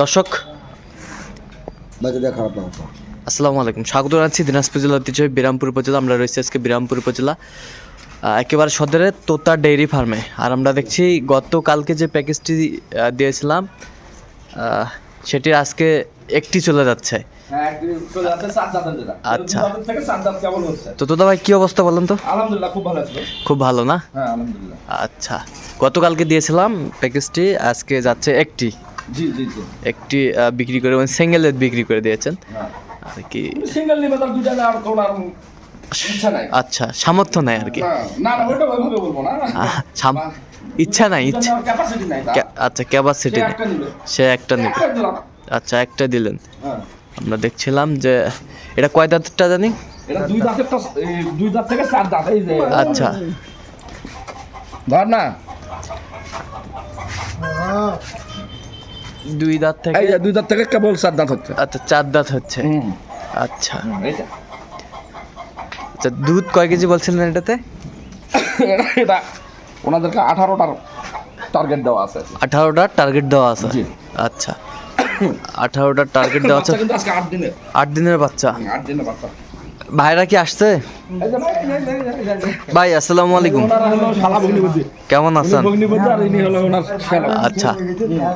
দর্শক আসসালামু আলাইকুম। স্বাগত জানাচ্ছি দিনাজপুর জেলা ঐতিহ্যবাহী বিরামপুর উপজেলা। আমরা রয়েছি আজকে বিরামপুর উপজেলা। একেবারে সদরে তোতা ডেইরি ফার্মে। আর আমরা দেখছি গতকালকে যে প্যাকেজটি দিয়েছিলাম সেটি আজকে একটি চলে যাচ্ছে। হ্যাঁ আচ্ছা। তো তোতা ভাই কী অবস্থা বলেন তো? আলহামদুলিল্লাহ খুব ভালো খুব ভালো না? হ্যাঁ আচ্ছা। গতকালকে দিয়েছিলাম প্যাকেজটি আজকে যাচ্ছে একটি। জি জি জি। একটি বিক্রি করে মানে সিঙ্গেলের বিক্রি করে দিয়েছেন। হ্যাঁ। আর কি সিঙ্গেল নিবে তার দুটা আর কোন আর ইচ্ছা নাই। আচ্ছা সামর্থ্য নাই আর কি। হ্যাঁ, না না ওইটা ওইভাবে বলব না। সাম- ইচ্ছা নাই ইচ্ছা ক্যাপাসিটি নাই আচ্ছা ক্যাপাসিটি সে একটা নিবে। সে একটা নেবে। আচ্ছা একটা দিলেন। হ্যাঁ। আমরা দেখছিলাম যে এটা কয় দাঁতেরটা জানি? এটা দুই দাঁতেরটা দুই দাঁত থেকে চার দাঁত এই যে। আচ্ছা। ধর না। দুই দাঁত থেকে? এই যে দুই দাঁত থেকে কেবল চার দাঁত হচ্ছে। আচ্ছা চার দাঁত হচ্ছে। আচ্ছা। আচ্ছা দুধ কয় কেজি বলছিলেন এটাতে? এটা- ওনাদেরকে আঠারোটার টার্গেট দেওয়া আছে। আঠারোটার টার্গেট দেওয়া আছে? আচ্ছা। আঠারোটার টার্গেট দেওয়া আছে। আট দিনের। বাচ্চা? আট দিনের বাচ্চা। ভাইরা কি আসছে? ভাই, আসসালামু আলাইকুম। কেমন আছেন? আচ্ছা।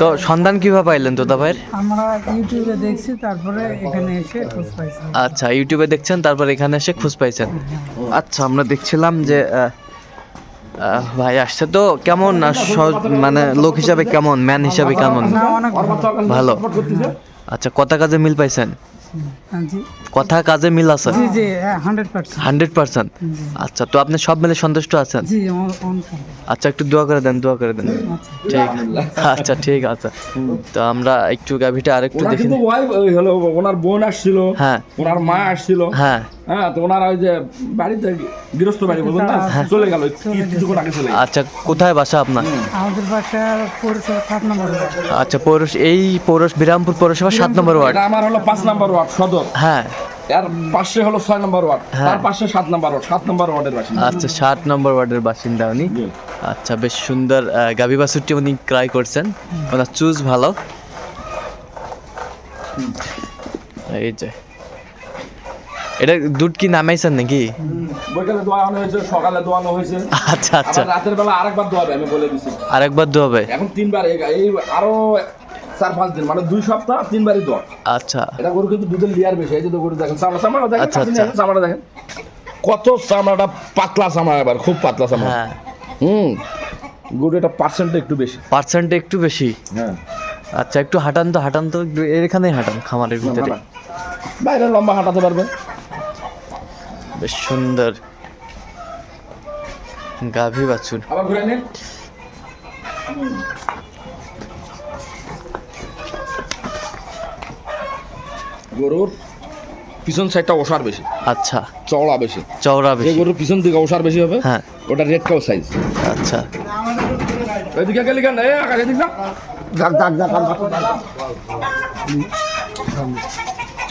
তো সন্ধান কীভাবে পাইলেন তোতা ভাইয়ের? আমরা ইউটিউবে দেখছি তারপরে এখানে এসে খোঁজ পাইছি। আচ্ছা ইউটিউবে দেখছেন তারপর এখানে এসে খোঁজ পাইছেন। আচ্ছা আমরা দেখছিলাম যে ভাই আসছে। তো কেমন মানে লোক হিসাবে কেমন ম্যান হিসাবে কেমন? ভালো। আচ্ছা কথা কাজে মিল পাইছেন? কথা কাজে মিল আছে? জি জি হান্ড্রেড পার্সেন্ট হান্ড্রেড পার্সেন্ট আচ্ছা তো আপনি সব মিলে সন্তুষ্ট আছেন? জি আচ্ছা একটু দোয়া করে দেন দোয়া করে দেন। আচ্ছা। ঠিক। আচ্ছা ঠিক আছে। তো আমরা একটু গাভিটা আরেকটু দেখি ওনার বোন আসছিল হ্যাঁ। ওনার মা আসছিল। হ্যাঁ। হ্যাঁ তো ওনার ওই যে বাড়িতে গৃহস্থ বাড়ি বলুন না চলে গেল কিছুক্ষণ আগে চলে আচ্ছা কোথায় বাসা আপনার? আমাদের বাসা পৌরসভা সাত নম্বর আচ্ছা পৌরস এই পৌরস বিরামপুর পৌরসভা সাত নম্বর ওয়ার্ড। আমার হলো পাঁচ নাম্বার ওয়ার্ড সদর। হ্যাঁ। এর পাশে হলো ছয় নম্বর ওয়ার্ড হ্যাঁ। তার পাশে সাত নম্বর ওয়ার্ড সাত নম্বর ওয়ার্ডের বাসিন্দা। আচ্ছা ষাট নম্বর ওয়ার্ডের বাসিন্দা উনি। আচ্ছা বেশ সুন্দর আহ, গাভী বাছুরটি উনি ক্রয় করছেন। ওনার চুজ ভালো। এই যে। এটা দুধ কি নামাইছেন নাকি? বৈকালে দোয়ানো হয়েছে সকালে দোয়ানো হয়েছে। আচ্ছা আচ্ছা। রাতের বেলা আরেকবার দোয়াবে আমি বলে দিছি। আরেকবার দোয়াবে এখন তিনবার এই আরও চার পাঁচ দিন মানে দুই সপ্তাহ তিনবারই দোয়া। আচ্ছা। এটা গরু কিন্তু দুধের লেয়ার বেশি এই যে গরু দেখেন। চামড়া চামড়া দেখেন আচ্ছা, আচ্ছা। চামড়া দেখেন। কত চামড়াটা পাতলা চামড়া এবার খুব পাতলা চামড়া। হ্যাঁ। হুম। গরু এটা পার্সেন্ট একটু বেশি। পার্সেন্ট একটু বেশি? হ্যাঁ। আচ্ছা একটু হাঁটান তো হাঁটান তো এখানেই হাঁটান খামারের ভিতরে। বাইরে লম্বা হাঁটাতে পারবে বেশ সুন্দর গাভী বাছুর। আবার ঘুরে নিন। গরুর পিছন সাইডটা ওষার বেশি। আচ্ছা। চওড়া বেশি। চওড়া বেশি। গরুর পিছন দিকে ওষার বেশি হবে হ্যাঁ। ওটা রেড কাউ সাইজ আচ্ছা। ওইদিকে গেলি কেন? আকাশে দিক না। ডাক ডাক ডাক ডাক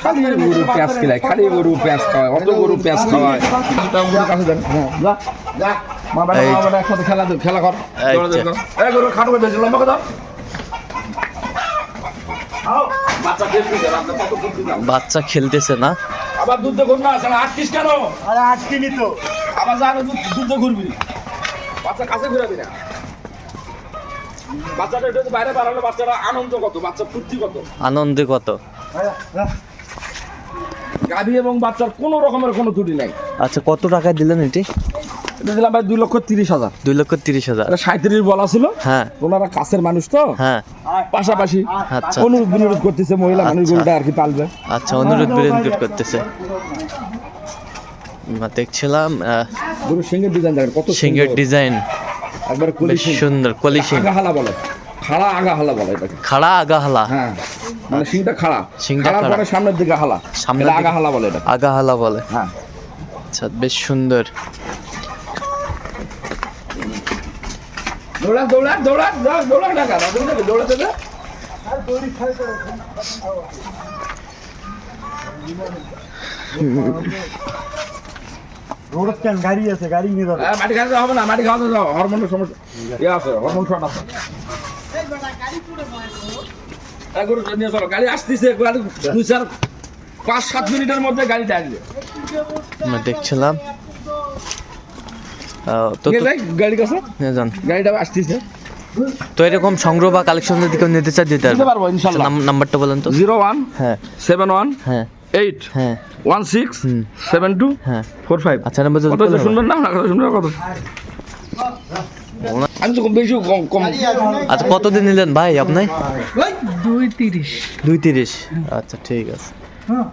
খালি গরু পেঁয়াজ খেলায় খালি গরু পেঁয়াজ খাওয়ায় অত গরু পেঁয়াজ খাওয়ায়। কাছে হ্যাঁ মা একসাথে খেলা খেলা কর এই গরু বেশি লম্বা কথা বাচ্চা খেলতেছে না? আবার দুধ দিয়ে ঘুরনা আছে আটকিস কেন? আরে আটকিনি তো। আবার যা দুধ দুধ ঘুরবি। বাচ্চা কাছে ঘুরাবি না। বাচ্চাটা একটু বাইরে বাড়ালে বাচ্চাটা আনন্দ কত? বাচ্চা ফুর্তি কত? আনন্দে কত? গাভী এবং বাচ্চার কোনো রকমের কোনো ত্রুটি নাই। আচ্ছা কত টাকায় দিলেন এটি? এটা দিলাম ভাই দুই লক্ষ তিরিশ হাজার। দুই লক্ষ তিরিশ হাজার। এটা সাঁত্রিশ বলা ছিল। হ্যাঁ। ওনারা কাছের মানুষ তো। হ্যাঁ। পাশাপাশি আচ্ছা। অনুরোধ বিনোরোধ করতেছে মহিলা মানুষ আচ্ছা। গরুটা আর কি পালবে। আচ্ছা অনুরোধ বিরোধ করতেছে। দেখছিলাম গরুর সিংহের ডিজাইন দেখেন কত সিংহের ডিজাইন। একবার সুন্দর কলি সিং আগা হালা বলে। খাড়া আগা হালা বলে এটাকে। খাড়া আগা হালা হ্যাঁ। মানে সিংটা খাড়া। খাড়া। পরে সামনের দিকে হালা। সামনের সামনের আগা হালা বলে এটা আগা হালা বলে। হ্যাঁ। আচ্ছা বেশ সুন্দর। দৌড়া দৌড়া দৌড়া দৌড়া দৌড়া দৌড়াতে দে রোড গাড়ি আছে গাড়ি নিয়ে যাবে। হ্যাঁ, মাটি খাওয়াতে হবে না মাটি খাওয়াতে দাও হরমোনের সমস্যা। ইয়ে আছে হরমোন শট আছে। গরুটা নিয়ে চলো। গাড়ি আসতেছে গাড়ি দুই চার পাঁচ সাত মিনিটের মধ্যে গাড়িটা আসবে। আমরা দেখছিলাম। তো গাড়ি কাছে। হ্যাঁ, যান। গাড়িটা আসতেছে। তো এরকম সংগ্রহ বা কালেকশন যদি কেউ নিতে চায় দিতে পারব। নাম- নাম্বারটা বলেন তো। জিরো ওয়ান হ্যাঁ। সেভেন ওয়ান হ্যাঁ। এইট হ্যাঁ। ওয়ান সিক্স সেভেন টু হ্যাঁ। Four five. আচ্ছা নাম্বার। শুনবেন না? কথা শুনবেন কত আমি তো কম বেশি কম কম। আচ্ছা কত দিন নিলেন ভাই আপনি? দুই তিরিশ। দুই তিরিশ। আচ্ছা ঠিক আছে। হ্যাঁ।